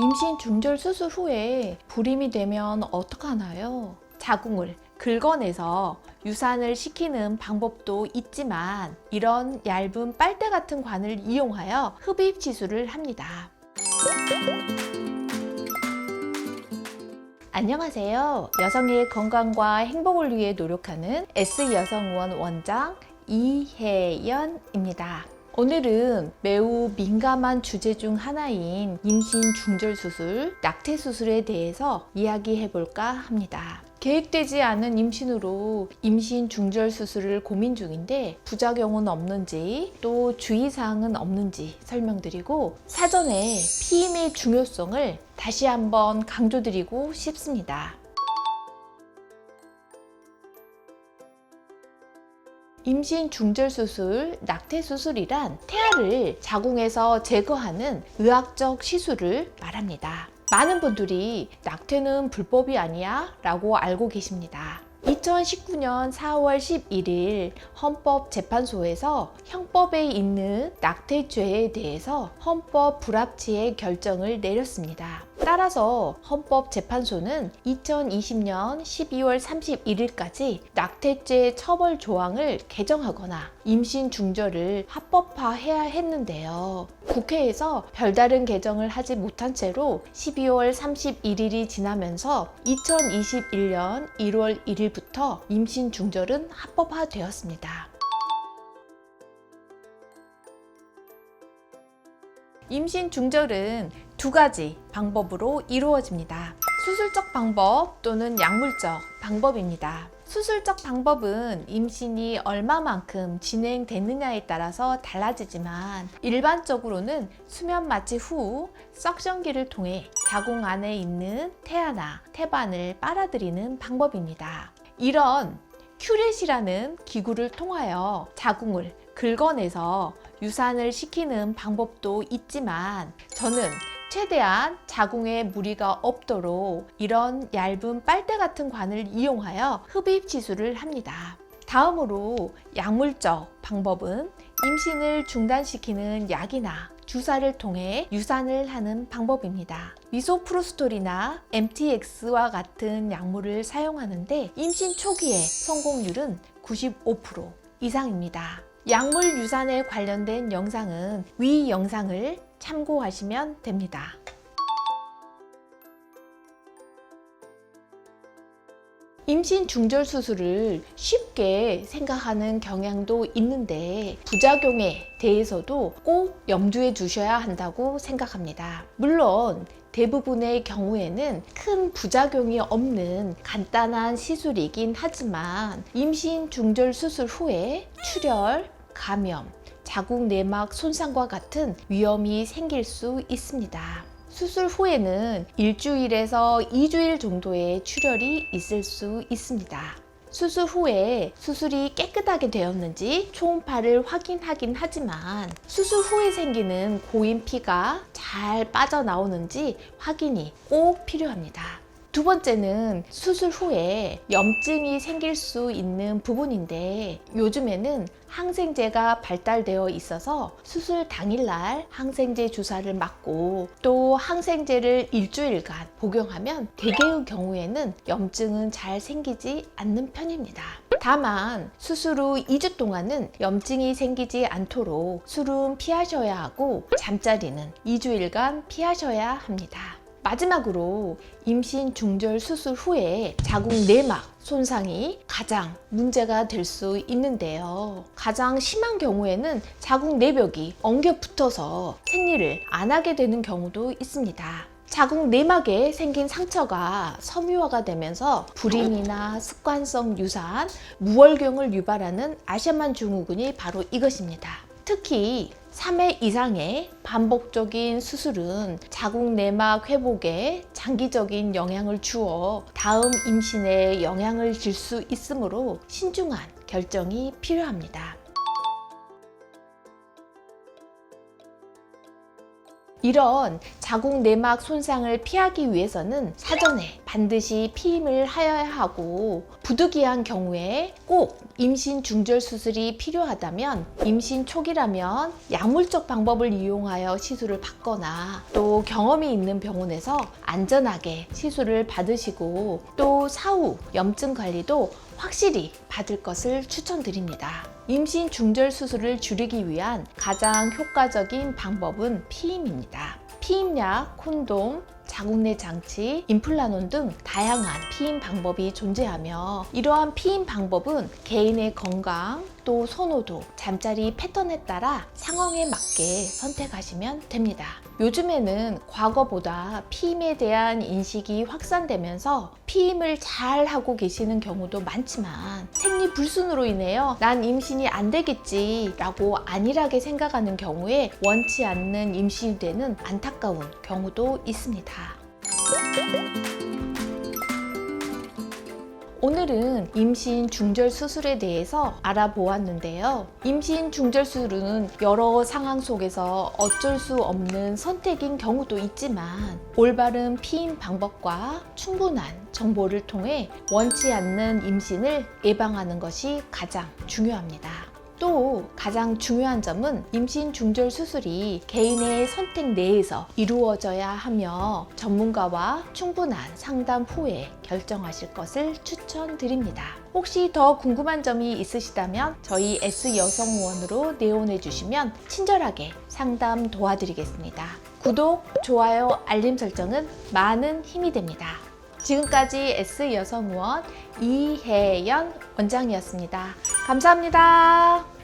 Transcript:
임신 중절 수술 후에 불임이 되면 어떡하나요? 자궁을 긁어내서 유산을 시키는 방법도 있지만 이런 얇은 빨대 같은 관을 이용하여 흡입 시술을 합니다. 안녕하세요. 여성의 건강과 행복을 위해 노력하는 S여성의원 원장 이혜연입니다. 오늘은 매우 민감한 주제 중 하나인 임신 중절 수술, 낙태 수술에 대해서 이야기해 볼까 합니다. 계획되지 않은 임신으로 임신 중절 수술을 고민 중인데 부작용은 없는지 또 주의사항은 없는지 설명드리고 사전에 피임의 중요성을 다시 한번 강조드리고 싶습니다. 임신 중절 수술, 낙태 수술이란 태아를 자궁에서 제거하는 의학적 시술을 말합니다. 많은 분들이 낙태는 불법이 아니야 라고 알고 계십니다. 2019년 4월 11일 헌법재판소에서 형법에 있는 낙태죄에 대해서 헌법 불합치의 결정을 내렸습니다. 따라서 헌법재판소는 2020년 12월 31일까지 낙태죄 처벌 조항을 개정하거나 임신 중절을 합법화해야 했는데요. 국회에서 별다른 개정을 하지 못한 채로 12월 31일이 지나면서 2021년 1월 1일부터 임신 중절은 합법화되었습니다. 임신 중절은 두 가지 방법으로 이루어집니다. 수술적 방법 또는 약물적 방법입니다. 수술적 방법은 임신이 얼마만큼 진행됐느냐에 따라서 달라지지만 일반적으로는 수면 마취 후 석션기를 통해 자궁 안에 있는 태아나 태반을 빨아들이는 방법입니다. 이런 큐렛이라는 기구를 통하여 자궁을 긁어내서 유산을 시키는 방법도 있지만 저는 최대한 자궁에 무리가 없도록 이런 얇은 빨대 같은 관을 이용하여 흡입 시술을 합니다. 다음으로 약물적 방법은 임신을 중단시키는 약이나 주사를 통해 유산을 하는 방법입니다. 미소프로스톨이나 MTX와 같은 약물을 사용하는데 임신 초기의 성공률은 95% 이상입니다. 약물 유산에 관련된 영상은 위 영상을 참고하시면 됩니다. 임신 중절 수술을 쉽게 생각하는 경향도 있는데 부작용에 대해서도 꼭 염두에 두셔야 한다고 생각합니다. 물론 대부분의 경우에는 큰 부작용이 없는 간단한 시술이긴 하지만 임신 중절 수술 후에 출혈, 감염, 자궁 내막 손상과 같은 위험이 생길 수 있습니다. 수술 후에는 일주일에서 2주일 정도의 출혈이 있을 수 있습니다. 수술 후에 수술이 깨끗하게 되었는지 초음파를 확인하긴 하지만 수술 후에 생기는 고인 피가 잘 빠져나오는지 확인이 꼭 필요합니다. 두 번째는 수술 후에 염증이 생길 수 있는 부분인데 요즘에는 항생제가 발달되어 있어서 수술 당일날 항생제 주사를 맞고 또 항생제를 일주일간 복용하면 대개의 경우에는 염증은 잘 생기지 않는 편입니다. 다만 수술 후 2주 동안은 염증이 생기지 않도록 술은 피하셔야 하고 잠자리는 2주일간 피하셔야 합니다. 마지막으로 임신 중절 수술 후에 자궁 내막 손상이 가장 문제가 될 수 있는데요. 가장 심한 경우에는 자궁 내벽이 엉겨 붙어서 생리를 안 하게 되는 경우도 있습니다. 자궁 내막에 생긴 상처가 섬유화가 되면서 불임이나 습관성 유산, 무월경을 유발하는 아시아만 증후군이 바로 이것입니다. 특히 3회 이상의 반복적인 수술은 자궁 내막 회복에 장기적인 영향을 주어 다음 임신에 영향을 줄 수 있으므로 신중한 결정이 필요합니다. 이런 자궁 내막 손상을 피하기 위해서는 사전에 반드시 피임을 하여야 하고 부득이한 경우에 꼭 임신 중절 수술이 필요하다면 임신 초기라면 약물적 방법을 이용하여 시술을 받거나 또 경험이 있는 병원에서 안전하게 시술을 받으시고 또 사후 염증 관리도 확실히 받을 것을 추천드립니다. 임신 중절 수술을 줄이기 위한 가장 효과적인 방법은 피임입니다. 피임약, 콘돔, 자궁내 장치, 임플라논 등 다양한 피임 방법이 존재하며 이러한 피임 방법은 개인의 건강, 또 선호도, 잠자리 패턴에 따라 상황에 맞게 선택하시면 됩니다. 요즘에는 과거보다 피임에 대한 인식이 확산되면서 피임을 잘 하고 계시는 경우도 많지만 생리 불순으로 인해요. 난 임신이 안 되겠지 라고 안일하게 생각하는 경우에 원치 않는 임신이 되는 안타까운 경우도 있습니다. 오늘은 임신 중절 수술에 대해서 알아보았는데요. 임신 중절 수술은 여러 상황 속에서 어쩔 수 없는 선택인 경우도 있지만 올바른 피임 방법과 충분한 정보를 통해 원치 않는 임신을 예방하는 것이 가장 중요합니다. 또 가장 중요한 점은 임신 중절 수술이 개인의 선택 내에서 이루어져야 하며 전문가와 충분한 상담 후에 결정하실 것을 추천드립니다. 혹시 더 궁금한 점이 있으시다면 저희 S 여성원으로 내원해 주시면 친절하게 상담 도와드리겠습니다. 구독, 좋아요, 알림 설정은 많은 힘이 됩니다. 지금까지 S 여성원 이혜연 원장이었습니다. 감사합니다.